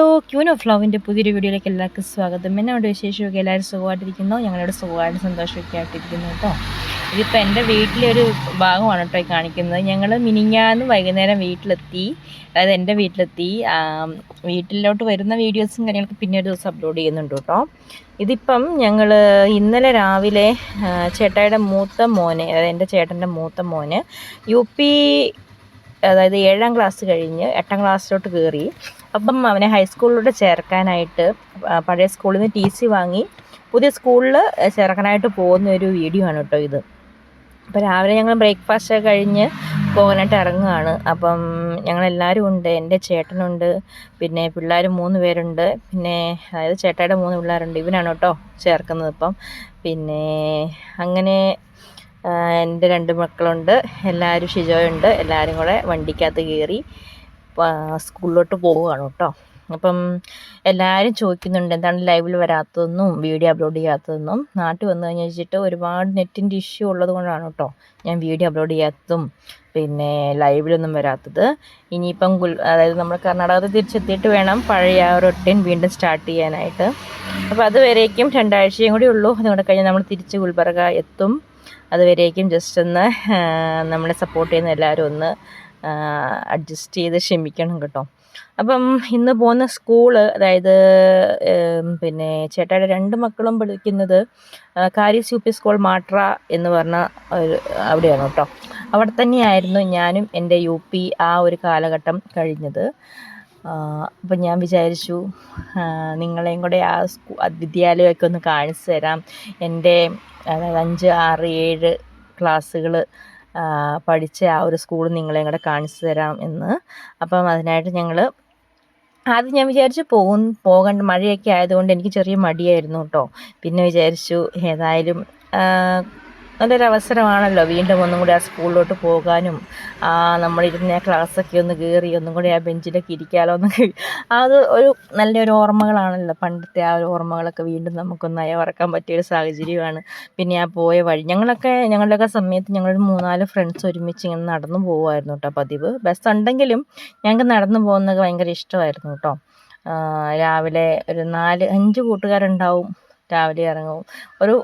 Hello queen of ലവിന്റെ പുതിയൊരു വീഡിയോയിലേക്ക് എല്ലാവർക്കും സ്വാഗതം. എന്നെ അവിടെ വിശേഷമൊക്കെ എല്ലാവരും സുഖമായിട്ടിരിക്കുന്നു. ഞങ്ങളുടെ സുഖമായിട്ട് സന്തോഷമൊക്കെ ആയിട്ടിരിക്കുന്നു കേട്ടോ. ഇതിപ്പോൾ എന്റെ വീട്ടിലെ ഒരു ഭാഗമാണ് കേട്ടോ കാണിക്കുന്നത്. ഞങ്ങൾ മിനിഞ്ഞാന്ന് വൈകുന്നേരം വീട്ടിലെത്തി. അതായത് എന്റെ വീട്ടിലെത്തി. വീട്ടിലോട്ട് വരുന്ന വീഡിയോസും കാര്യങ്ങളൊക്കെ പിന്നെ ഒരു ദിവസം അപ്ലോഡ് ചെയ്യുന്നുണ്ട് കേട്ടോ. ഇതിപ്പം ഞങ്ങൾ ഇന്നലെ രാവിലെ ചേട്ടായുടെ മൂത്ത മോനെ അതായത് എന്റെ ചേട്ടന്റെ മൂത്ത മോന് യു പി അതായത് ഏഴാം ക്ലാസ് കഴിഞ്ഞ് എട്ടാം ക്ലാസ്സിലോട്ട് കയറി അപ്പം അവനെ ഹൈസ്കൂളിലോട്ട് ചേർക്കാനായിട്ട് പഴയ സ്കൂളിൽ നിന്ന് ടി സി വാങ്ങി. പുതിയ സ്കൂളിൽ ചേർക്കാനായിട്ട് പോകുന്ന ഒരു വീഡിയോ ആണ് കേട്ടോ ഇത്. അപ്പോൾ രാവിലെ ഞങ്ങൾ ബ്രേക്ക്ഫാസ്റ്റ് കഴിഞ്ഞ് പോകാനായിട്ട് ഇറങ്ങുകയാണ് അപ്പം ഞങ്ങളെല്ലാവരും ഉണ്ട്. എന്റെ ചേട്ടനുണ്ട്. പിന്നെ പിള്ളേർ മൂന്ന് പേരുണ്ട്. പിന്നെ അതായത് ചേട്ടായുടെ മൂന്ന് പിള്ളേരുണ്ട്. ഇവനാണ് കേട്ടോ ചേർക്കുന്നത് ഇപ്പം. പിന്നെ അങ്ങനെ എന്റെ രണ്ട് മക്കളുണ്ട് എല്ലാവരും ഷിജോയുണ്ട് എല്ലാവരും കൂടെ വണ്ടിക്കകത്ത് കയറി സ്കൂളിലോട്ട് പോവുകയാണ് കേട്ടോ. അപ്പം എല്ലാവരും ചോദിക്കുന്നുണ്ട് എന്താണ് ലൈവിൽ വരാത്തതെന്നും വീഡിയോ അപ്ലോഡ് ചെയ്യാത്തതെന്നും. നാട്ടിൽ വന്നു കഴിഞ്ഞ് വെച്ചിട്ട് ഒരുപാട് നെറ്റിന്റെ ഇഷ്യൂ ഉള്ളത് കൊണ്ടാണ് കേട്ടോ ഞാൻ വീഡിയോ അപ്ലോഡ് ചെയ്യാത്തതും പിന്നെ ലൈവിലൊന്നും വരാത്തത്. ഇനിയിപ്പം അതായത് നമ്മൾ കർണാടകത്തിൽ തിരിച്ചെത്തിയിട്ട് വേണം പഴയ ആ റൊട്ടീൻ വീണ്ടും സ്റ്റാർട്ട് ചെയ്യാനായിട്ട്. അപ്പോൾ അതുവരേക്കും രണ്ടാഴ്ചയും കൂടി ഉള്ളൂ. അതുകൊണ്ട് കഴിഞ്ഞാൽ നമ്മൾ തിരിച്ച് ഗുൽബർഗ എത്തും. അതുവരേക്കും ജസ്റ്റ് ഒന്ന് നമ്മളെ സപ്പോർട്ട് ചെയ്യുന്ന എല്ലാവരും ഒന്ന് അഡ്ജസ്റ്റ് ചെയ്ത് ക്ഷമിക്കണം കേട്ടോ. അപ്പം ഇന്ന് പോകുന്ന സ്കൂൾ അതായത് പിന്നെ ചേട്ടായുടെ രണ്ട് മക്കളും പഠിക്കുന്നത് കാരി കാരിസ് യു പി സ്കൂൾ മാട്ര എന്ന് പറഞ്ഞ ഒരു അവിടെയാണ് കേട്ടോ. അവിടെ തന്നെയായിരുന്നു ഞാനും എന്റെ യു പി ആ ഒരു കാലഘട്ടം കഴിഞ്ഞത്. അപ്പം ഞാൻ വിചാരിച്ചു നിങ്ങളെയും കൂടെ ആ വിദ്യാലയമൊക്കെ ഒന്ന് കാണിച്ചു തരാം. എന്റെ അതായത് അഞ്ച് ആറ് ഏഴ് ക്ലാസ്സുകൾ പഠിച്ച ആ ഒരു സ്കൂൾ നിങ്ങളെയും കൂടെ കാണിച്ചു തരാം എന്ന്. അപ്പം അതിനായിട്ട് ഞങ്ങൾ ആദ്യം ഞാൻ വിചാരിച്ചു പോകും പോകണ്ട മഴയൊക്കെ ആയതുകൊണ്ട് എനിക്ക് ചെറിയ മടിയായിരുന്നു കേട്ടോ. പിന്നെ വിചാരിച്ചു ഏതായാലും നല്ലൊരു അവസരമാണല്ലോ വീണ്ടും ഒന്നും കൂടി ആ സ്കൂളിലോട്ട് പോകാനും നമ്മളിരുന്ന ക്ലാസ്സൊക്കെ ഒന്ന് കയറി ഒന്നും കൂടി ആ ബെഞ്ചിലൊക്കെ ഇരിക്കാമല്ലോ എന്നൊക്കെ. അത് ഒരു നല്ലൊരു ഓർമ്മകളാണല്ലോ. പണ്ടത്തെ ആ ഒരു ഓർമ്മകളൊക്കെ വീണ്ടും നമുക്കൊന്ന് അയവറക്കാൻ പറ്റിയൊരു സാഹചര്യമാണ്. പിന്നെ ആ പോയ വഴി. ഞങ്ങളൊക്കെ ഞങ്ങളുടെയൊക്കെ സമയത്ത് ഞങ്ങളൊരു മൂന്നാൽ ഫ്രണ്ട്സ് ഒരുമിച്ച് ഇങ്ങനെ നടന്നു പോകുമായിരുന്നു കേട്ടോ പതിവ്. ബസ് ഉണ്ടെങ്കിലും ഞങ്ങൾക്ക് നടന്നു പോകുന്നത് ഭയങ്കര ഇഷ്ടമായിരുന്നു കേട്ടോ. രാവിലെ ഒരു നാല് അഞ്ച് കൂട്ടുകാരുണ്ടാവും. രാവിലെ ഇറങ്ങും. ഒരു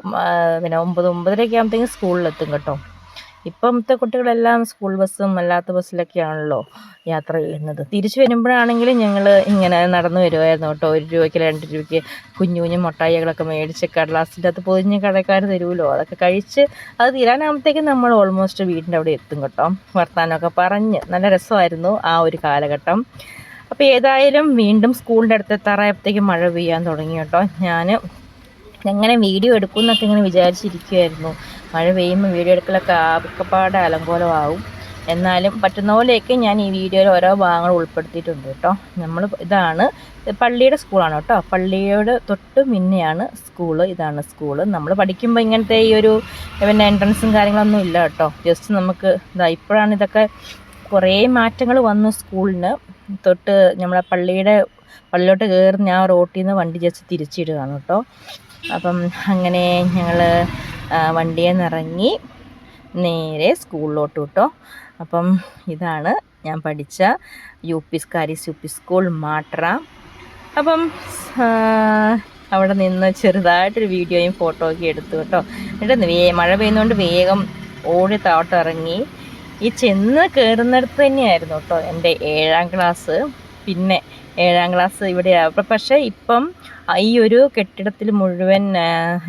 പിന്നെ ഒമ്പത് ഒമ്പതരയൊക്കെ ആകുമ്പോഴത്തേക്കും സ്കൂളിലെത്തും കേട്ടോ. ഇപ്പോഴത്തെ കുട്ടികളെല്ലാം സ്കൂൾ ബസ്സും അല്ലാത്ത ബസ്സിലൊക്കെയാണല്ലോ യാത്ര ചെയ്യുന്നത്. തിരിച്ചു വരുമ്പോഴാണെങ്കിലും ഞങ്ങൾ ഇങ്ങനെ നടന്നു വരുമായിരുന്നു കേട്ടോ. ഒരു രൂപയ്ക്ക് രണ്ട് രൂപയ്ക്ക് കുഞ്ഞു കുഞ്ഞു മുട്ടായികളൊക്കെ മേടിച്ച് കടലാസിന്റെ അകത്ത് പൊതിഞ്ഞ് കടക്കാർ തരുമല്ലോ. അതൊക്കെ കഴിച്ച് അത് തീരാനാകുമ്പോഴത്തേക്കും നമ്മൾ ഓൾമോസ്റ്റ് വീടിന്റെ അവിടെ എത്തും കേട്ടോ. വർത്തമാനമൊക്കെ പറഞ്ഞ് നല്ല രസമായിരുന്നു ആ ഒരു കാലഘട്ടം. അപ്പോൾ ഏതായാലും വീണ്ടും സ്കൂളിന്റെ അടുത്ത് എത്താറായപ്പോഴത്തേക്കും മഴ പെയ്യാൻ തുടങ്ങി കേട്ടോ. ഞാൻ എങ്ങനെ വീഡിയോ എടുക്കും എന്നൊക്കെ ഇങ്ങനെ വിചാരിച്ചിരിക്കുമായിരുന്നു മഴ പെയ്യുമ്പോൾ വീഡിയോ എടുക്കലൊക്കെ ആകെപ്പാടെ അലങ്കോലമാവും. എന്നാലും പറ്റുന്ന പോലെയൊക്കെ ഞാൻ ഈ വീഡിയോയിൽ ഓരോ ഭാഗങ്ങൾ ഉൾപ്പെടുത്തിയിട്ടുണ്ട് കേട്ടോ. നമ്മൾ ഇതാണ് പള്ളിയുടെ സ്കൂളാണ് കേട്ടോ. പള്ളിയുടെ തൊട്ട് മുന്നെയാണ് സ്കൂൾ. ഇതാണ് സ്കൂൾ. നമ്മൾ പഠിക്കുമ്പോൾ ഇങ്ങനത്തെ ഈ ഒരു പിന്നെ എൻട്രൻസും കാര്യങ്ങളൊന്നും ഇല്ല കേട്ടോ. ജസ്റ്റ് നമുക്ക് ഇതാ ഇപ്പോഴാണ് ഇതൊക്കെ കുറേ മാറ്റങ്ങൾ വന്നു സ്കൂളിന്. തൊട്ട് നമ്മളെ പള്ളിയുടെ പള്ളിയിലോട്ട് കയറി ഞാൻ റോട്ടിൽ നിന്ന് വണ്ടി ജസ്റ്റ് തിരിച്ചിടുകയാണ് കേട്ടോ. അപ്പം അങ്ങനെ ഞങ്ങൾ വണ്ടിയിൽ നിറങ്ങി നേരെ സ്കൂളിലോട്ട് കേട്ടോ അപ്പം ഇതാണ് ഞാൻ പഠിച്ച യു പി സ്കാരിസ് യു പി സ്കൂൾ മാട്ര. അപ്പം അവിടെ നിന്ന് ചെറുതായിട്ടൊരു വീഡിയോയും ഫോട്ടോ ഒക്കെ എടുത്തു കേട്ടോ. എന്നിട്ട് വേ മഴ പെയ്യുന്നതുകൊണ്ട് വേഗം ഓടി താഴോട്ടിറങ്ങി. ഈ ചെന്ന് കയറുന്നിടത്ത് തന്നെയായിരുന്നു കേട്ടോ എന്റെ ഏഴാം ക്ലാസ്. പിന്നെ ഏഴാം ക്ലാസ് ഇവിടെ പക്ഷേ ഇപ്പം ഈ ഒരു കെട്ടിടത്തിൽ മുഴുവൻ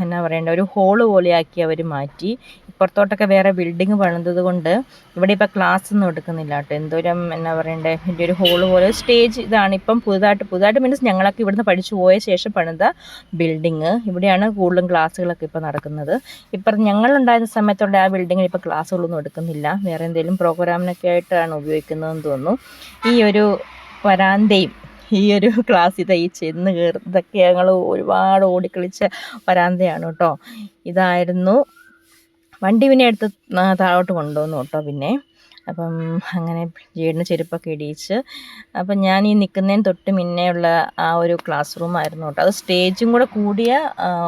എന്നാ പറയണ്ട ഒരു ഹോൾ പോലെയാക്കി അവർ മാറ്റി. ഇപ്പുറത്തോട്ടൊക്കെ വേറെ ബിൽഡിങ് പണിതത് കൊണ്ട് ഇവിടെ ഇപ്പം ക്ലാസ് ഒന്നും എടുക്കുന്നില്ല കേട്ടോ. എന്തോരം എന്നാ പറയണ്ടേ ഇതിന്റെ ഒരു ഹോൾ പോലെ സ്റ്റേജ് ഇതാണ് ഇപ്പം പുതുതായിട്ട്. പുതുതായിട്ട് മീൻസ് ഞങ്ങളൊക്കെ ഇവിടുന്ന് പഠിച്ചു പോയ ശേഷം പണിത ബിൽഡിങ്. ഇവിടെയാണ് കൂടുതലും ക്ലാസ്സുകളൊക്കെ ഇപ്പം നടക്കുന്നത്. ഇപ്പം ഞങ്ങളുണ്ടായിരുന്ന സമയത്തുള്ള ആ ബിൽഡിങ്ങിൽ ഇപ്പോൾ ക്ലാസ്സുകളൊന്നും എടുക്കുന്നില്ല. വേറെ എന്തെങ്കിലും പ്രോഗ്രാമിനൊക്കെ ആയിട്ടാണ് ഉപയോഗിക്കുന്നതെന്ന് തോന്നുന്നു. ഈ ഒരു വരാന്തയും ഈ ഒരു ക്ലാസ്സിൽ ഈ ചെന്ന് കയറി ഇതൊക്കെ ഞങ്ങൾ ഒരുപാട് ഓടിക്കളിച്ച വരാന്തയാണ് കേട്ടോ ഇതായിരുന്നു വണ്ടി പിന്നെ എടുത്ത് താഴോട്ട് കൊണ്ടുവന്നു കേട്ടോ പിന്നെ. അപ്പം അങ്ങനെ ജീടിന് ചെരുപ്പൊക്കെ ഇടിയിച്ച്. അപ്പം ഞാൻ ഈ നിൽക്കുന്നതിന് തൊട്ട് മുന്നേയുള്ള ആ ഒരു ക്ലാസ് റൂമായിരുന്നു കേട്ടോ അത് സ്റ്റേജും കൂടെ കൂടിയ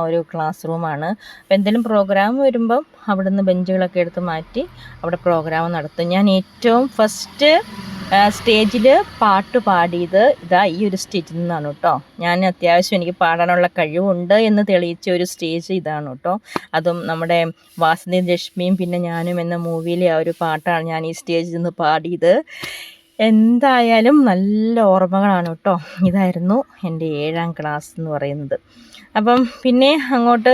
ഒരു ക്ലാസ് റൂമാണ് അപ്പം എന്തെങ്കിലും പ്രോഗ്രാം വരുമ്പം അവിടുന്ന് ബെഞ്ചുകളൊക്കെ എടുത്ത് മാറ്റി അവിടെ പ്രോഗ്രാം നടത്തും. ഞാൻ ഏറ്റവും ഫസ്റ്റ് സ്റ്റേജിൽ പാട്ട് പാടിയത് ഇതാ ഈ ഒരു സ്റ്റേജിൽ നിന്നാണ് കേട്ടോ. ഞാൻ അത്യാവശ്യം എനിക്ക് പാടാനുള്ള കഴിവുണ്ട് എന്ന് തെളിയിച്ച ഒരു സ്റ്റേജ് ഇതാണ് കേട്ടോ. അതും നമ്മുടെ വാസന്തി ലക്ഷ്മിയും പിന്നെ ഞാനും എന്ന മൂവിയിലെ ആ ഒരു പാട്ടാണ് ഞാൻ ഈ സ്റ്റേജിൽ നിന്ന് പാടിയത്. എന്തായാലും നല്ല ഓർമ്മകളാണ് കേട്ടോ. ഇതായിരുന്നു എന്റെ ഏഴാം ക്ലാസ് എന്ന് പറയുന്നത്. അപ്പം പിന്നെ അങ്ങോട്ട്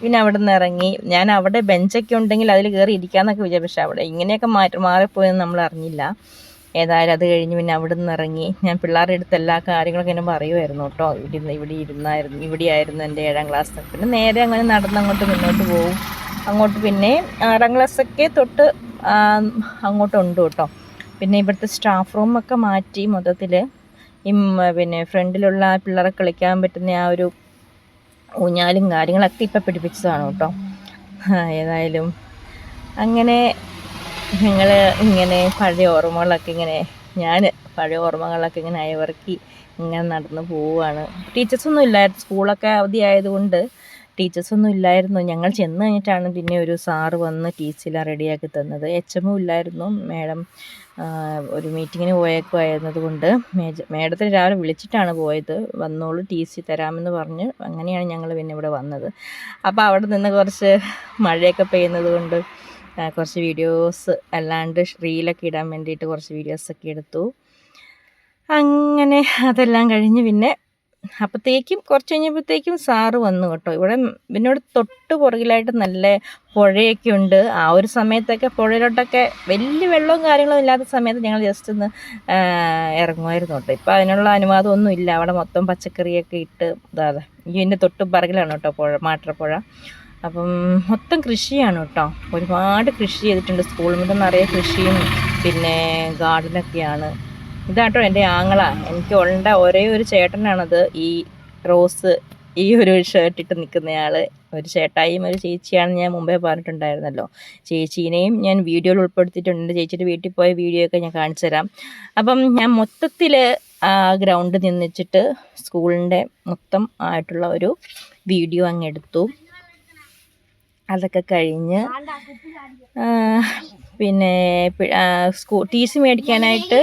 പിന്നെ അവിടെ നിന്ന് ഇറങ്ങി. ഞാൻ അവിടെ ബെഞ്ചൊക്കെ ഉണ്ടെങ്കിൽ അതിൽ കയറി ഇരിക്കാമെന്നൊക്കെ വിചാരിച്ചു. പക്ഷേ അവിടെ ഇങ്ങനെയൊക്കെ മാറ്റി മാറിപ്പോയെന്ന് നമ്മൾ അറിഞ്ഞില്ല. ഏതായാലും അത് കഴിഞ്ഞ് പിന്നെ അവിടെ നിന്ന് ഇറങ്ങി. ഞാൻ പിള്ളേരുടെ അടുത്ത് എല്ലാ കാര്യങ്ങളൊക്കെ എന്നെ പറയുമായിരുന്നു കേട്ടോ. ഇവിടെ ഇവിടെ ഇരുന്നായിരുന്നു. ഇവിടെയായിരുന്നു എന്റെ ഏഴാം ക്ലാസ് പിന്നെ നേരെ അങ്ങനെ നടന്ന് അങ്ങോട്ട് മുന്നോട്ട് പോകും അങ്ങോട്ട് പിന്നെ ആറാം ക്ലാസ്സൊക്കെ തൊട്ട് അങ്ങോട്ടുണ്ട് കേട്ടോ. പിന്നെ ഇവിടുത്തെ സ്റ്റാഫ് റൂമൊക്കെ മാറ്റി മൊത്തത്തിൽ ഈ പിന്നെ ഫ്രണ്ടിലുള്ള പിള്ളേരെ കളിക്കാൻ പറ്റുന്ന ആ ഒരു ഊഞ്ഞാലും കാര്യങ്ങളൊക്കെ ഇപ്പം പിടിപ്പിച്ചതാണ് കേട്ടോ. ഏതായാലും അങ്ങനെ ഞങ്ങൾ ഇങ്ങനെ പഴയ ഓർമ്മകളൊക്കെ ഇങ്ങനെ ഞാൻ പഴയ ഓർമ്മകളൊക്കെ ഇങ്ങനെ അയവർക്കി ഇങ്ങനെ നടന്ന് പോവുകയാണ്. ടീച്ചേഴ്സൊന്നും ഇല്ലായിരുന്നു. സ്കൂളൊക്കെ അവധിയായതുകൊണ്ട് ടീച്ചേഴ്സൊന്നും ഇല്ലായിരുന്നു. ഞങ്ങൾ ചെന്ന് കഴിഞ്ഞിട്ടാണ് പിന്നെ ഒരു സാറ് വന്ന് ടി സിയെല്ലാം റെഡിയാക്കി തന്നത്. എച്ച് എമ്മും ഇല്ലായിരുന്നു. മാഡം ഒരു മീറ്റിങ്ങിന് പോയേക്കുമായിരുന്നത് കൊണ്ട് മേജ മേഡത്തിന് രാവിലെ വിളിച്ചിട്ടാണ് പോയത്. വന്നോളൂ ടി സി തരാമെന്ന് പറഞ്ഞ് അങ്ങനെയാണ് ഞങ്ങൾ പിന്നെ ഇവിടെ വന്നത്. അപ്പോൾ അവിടെ നിന്ന് കുറച്ച് മഴയൊക്കെ പെയ്യുന്നത് കൊണ്ട് കുറച്ച് വീഡിയോസ് അല്ലാണ്ട് റീലൊക്കെ ഇടാൻ വേണ്ടിയിട്ട് കുറച്ച് വീഡിയോസൊക്കെ എടുത്തു. അങ്ങനെ അതെല്ലാം കഴിഞ്ഞ് പിന്നെ അപ്പോഴത്തേക്കും കുറച്ച് കഴിഞ്ഞപ്പോഴത്തേക്കും സാറ് വന്നു കേട്ടോ. ഇവിടെ പിന്നോട് തൊട്ട് പുറകിലായിട്ട് നല്ല പുഴയൊക്കെ ഉണ്ട്. ആ ഒരു സമയത്തൊക്കെ പുഴയിലോട്ടൊക്കെ വലിയ വെള്ളവും കാര്യങ്ങളും ഇല്ലാത്ത സമയത്ത് ഞങ്ങൾ ജസ്റ്റ് ഒന്ന് ഇറങ്ങുമായിരുന്നു കേട്ടോ. ഇപ്പം അതിനുള്ള അനുവാദമൊന്നും ഇല്ല. അവിടെ മൊത്തം പച്ചക്കറിയൊക്കെ ഇട്ട് ഇതാതെ ഇതിന്റെ തൊട്ട് പുറകിലാണ് കേട്ടോ പുഴ മാട്ടറപ്പുഴ. അപ്പം മൊത്തം കൃഷിയാണ് കേട്ടോ. ഒരുപാട് കൃഷി ചെയ്തിട്ടുണ്ട്. സ്കൂളിൽ നിന്ന് നിറയെ കൃഷിയും പിന്നെ ഗാർഡനൊക്കെയാണ്. ഇതാട്ടോ എന്റെ ആങ്ങള. എനിക്ക് ഉണ്ട ഒരേ ഒരു ചേട്ടനാണത്. ഈ റോസ് ഈ ഒരു ഷർട്ട് ഇട്ട് നിൽക്കുന്നയാൾ ഒരു ചേട്ടായും ഒരു ചേച്ചിയാണെന്ന് ഞാൻ മുമ്പേ പറഞ്ഞിട്ടുണ്ടായിരുന്നല്ലോ. ചേച്ചീനെയും ഞാൻ വീഡിയോയിൽ ഉൾപ്പെടുത്തിയിട്ടുണ്ട്. ചേച്ചിയുടെ വീട്ടിൽ പോയ വീഡിയോ ഒക്കെ ഞാൻ കാണിച്ചു തരാം. അപ്പം ഞാൻ മൊത്തത്തിൽ ആ ഗ്രൗണ്ട് നിന്നിച്ചിട്ട് സ്കൂളിന്റെ മൊത്തം ആയിട്ടുള്ള ഒരു വീഡിയോ അങ്ങ് എടുത്തു. അതൊക്കെ കഴിഞ്ഞ് പിന്നെ സ്കൂ ടി സി മേടിക്കാനായിട്ട്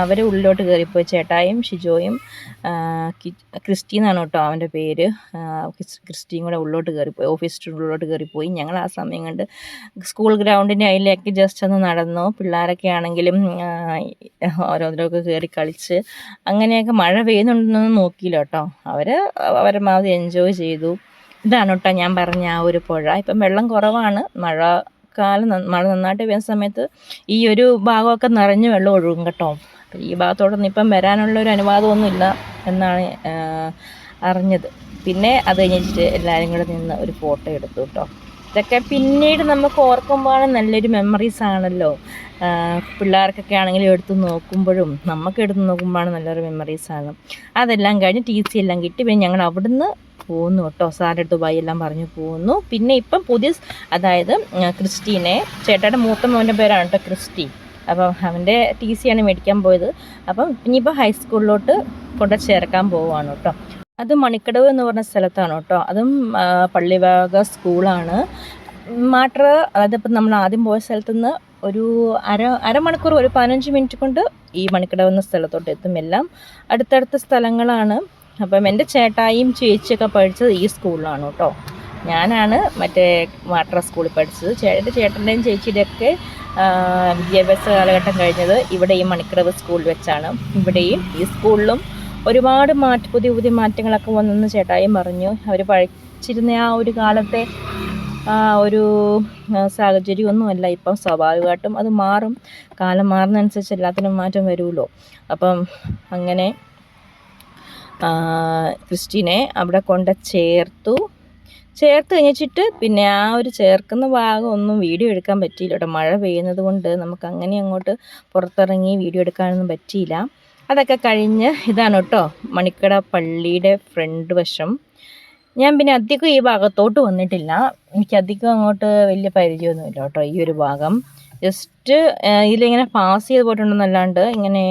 അവർ ഉള്ളിലോട്ട് കയറിപ്പോയി ചേട്ടായും ഷിജോയും ക്രിസ്റ്റി എന്നാണ് കേട്ടോ അവന്റെ പേര്. ക്രിസ്റ്റിയും കൂടെ ഉള്ളിലോട്ട് കയറിപ്പോയി ഓഫീസിന്റെ ഉള്ളിലോട്ട് കയറിപ്പോയി ഞങ്ങൾ ആ സമയം കണ്ട് സ്കൂൾ ഗ്രൗണ്ടിന്റെ അതിലേക്ക് ജസ്റ്റ് ഒന്ന് നടന്നു. പിള്ളേരൊക്കെ ആണെങ്കിലും ഓരോരുത്തരൊക്കെ കയറി കളിച്ച് അങ്ങനെയൊക്കെ മഴ പെയ്യുന്നുണ്ടെന്നൊന്നും നോക്കിയില്ല കേട്ടോ. അവർ പരമാവധി എൻജോയ് ചെയ്തു. ഇതാണ് കേട്ടോ ഞാൻ പറഞ്ഞ ആ ഒരു പുഴ. ഇപ്പം വെള്ളം കുറവാണ്. മഴ കാലം മഴ നന്നായിട്ട് പെയ്യുന്ന സമയത്ത് ഈ ഒരു ഭാഗമൊക്കെ നിറഞ്ഞ് വെള്ളം ഒഴുകും കേട്ടോ. ഈ ഭാഗത്തോടൊന്നും ഇപ്പം വരാനുള്ള ഒരു അനുവാദമൊന്നുമില്ല എന്നാണ് അറിഞ്ഞത്. പിന്നെ അത് കഴിഞ്ഞിട്ട് എല്ലാവരും കൂടെ നിന്ന് ഒരു ഫോട്ടോ എടുത്തു കേട്ടോ. ഇതൊക്കെ പിന്നീട് നമുക്ക് ഓർക്കുമ്പോഴാണ് നല്ലൊരു മെമ്മറീസ് ആണല്ലോ. പിള്ളേർക്കൊക്കെ ആണെങ്കിലും എടുത്ത് നോക്കുമ്പോഴും നമുക്ക് എടുത്ത് നോക്കുമ്പോഴാണ് നല്ലൊരു മെമ്മറീസ് ആണ്. അതെല്ലാം കഴിഞ്ഞ് ടി സി എല്ലാം കിട്ടി. പിന്നെ ഞങ്ങൾ അവിടുന്ന് പോകുന്നു കേട്ടോ. സാറിന്റെ അടുത്ത് എല്ലാം പറഞ്ഞു പോകുന്നു പിന്നെ ഇപ്പം പുതിയ അതായത് ക്രിസ്റ്റീനെ ചേട്ടയുടെ മൂത്ത മോന്റെ പേരാണ് കേട്ടോ ക്രിസ്റ്റി. അപ്പം അവന്റെ ടി ആണ് മേടിക്കാൻ പോയത്. അപ്പം ഇനിയിപ്പോൾ ഹൈസ്കൂളിലോട്ട് കൊണ്ട് ചേർക്കാൻ പോവുകയാണ് കേട്ടോ. അത് മണിക്കടവ് എന്ന് പറഞ്ഞ സ്ഥലത്താണ് കേട്ടോ. അതും പള്ളിഭാഗ സ്കൂളാണ് മാട്ടർ അതായത് ഇപ്പം നമ്മൾ ആദ്യം പോയ സ്ഥലത്തു നിന്ന് ഒരു അര അരമണിക്കൂർ ഒരു പതിനഞ്ച് മിനിറ്റ് കൊണ്ട് ഈ മണിക്കടവ് എന്ന സ്ഥലത്തോട്ട് എത്തും എല്ലാം. അടുത്തടുത്ത സ്ഥലങ്ങളാണ്. അപ്പം എന്റെ ചേട്ടായും ചേച്ചിയൊക്കെ പഠിച്ചത് ഈ സ്കൂളിലാണ് കേട്ടോ. ഞാനാണ് മറ്റേ വാട്ടർ സ്കൂളിൽ പഠിച്ചത്. ചേട്ടന്റെ ചേട്ടന്റെയും ചേച്ചിയുടെയൊക്കെ വിദ്യാഭ്യാസ കാലഘട്ടം കഴിഞ്ഞത് ഇവിടെ ഈ മണിക്കടവ് സ്കൂളിൽ വെച്ചാണ്. ഇവിടെയും ഈ സ്കൂളിലും ഒരുപാട് മാറ്റ പുതിയ പുതിയ മാറ്റങ്ങളൊക്കെ വന്നെന്ന് ചേട്ടായും പറഞ്ഞു. അവർ പഠിച്ചിരുന്ന ആ ഒരു കാലത്തെ ഒരു സാഹചര്യമൊന്നുമല്ല. ഇപ്പം സ്വാഭാവികമായിട്ടും അത് മാറും. കാലം മാറുന്നതനുസരിച്ച് എല്ലാത്തിനും മാറ്റം വരുമല്ലോ. അപ്പം അങ്ങനെ ക്രിസ്റ്റീനെ അവിടെ കൊണ്ട് ചേർത്തു. ചേർത്ത് കഴിഞ്ഞിട്ട് പിന്നെ ആ ഒരു ചേർക്കുന്ന ഭാഗം ഒന്നും വീഡിയോ എടുക്കാൻ പറ്റിയില്ല കേട്ടോ. മഴ പെയ്യുന്നത് കൊണ്ട് നമുക്ക് അങ്ങനെ അങ്ങോട്ട് പുറത്തിറങ്ങി വീഡിയോ എടുക്കാനൊന്നും പറ്റിയില്ല. അതൊക്കെ കഴിഞ്ഞ് ഇതാണ് കേട്ടോ. മണിക്കട പള്ളിയുടെ ഫ്രണ്ട് വശം. ഞാൻ പിന്നെ അധികം ഈ ഭാഗത്തോട്ട് വന്നിട്ടില്ല. എനിക്ക് അധികം അങ്ങോട്ട് വലിയ പരിചയമൊന്നുമില്ല കേട്ടോ ഈ ഒരു ഭാഗം. ജസ്റ്റ് ഇതിലിങ്ങനെ പാസ് ചെയ്ത് പോയിട്ടുണ്ടെന്നല്ലാണ്ട് ഇങ്ങനെ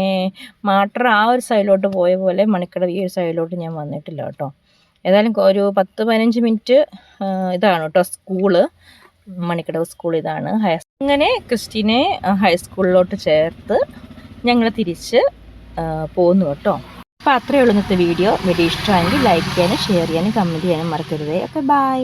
മാട്ടർ ആ ഒരു സൈഡിലോട്ട് പോയ പോലെ മണിക്കട ഈ ഒരു സൈഡിലോട്ട് ഞാൻ വന്നിട്ടില്ല കേട്ടോ. ഏതായാലും ഒരു പത്ത് പതിനഞ്ച് മിനിറ്റ് ഇതാണ് കേട്ടോ സ്കൂൾ മണിക്കടവ് സ്കൂൾ ഇതാണ്. ഹയർ അങ്ങനെ ക്രിസ്റ്റീനെ ഹൈസ്കൂളിലോട്ട് ചേർത്ത് ഞങ്ങൾ തിരിച്ച് പോകുന്നു കേട്ടോ. അപ്പോൾ അത്രയേ ഉള്ളൂ ഇന്നത്തെ വീഡിയോ. വീഡിയോ ഇഷ്ടമായെങ്കിൽ ലൈക്ക് ചെയ്യാനും ഷെയർ ചെയ്യാനും കമന്റ് ചെയ്യാനും മറക്കരുതേ. Okay bye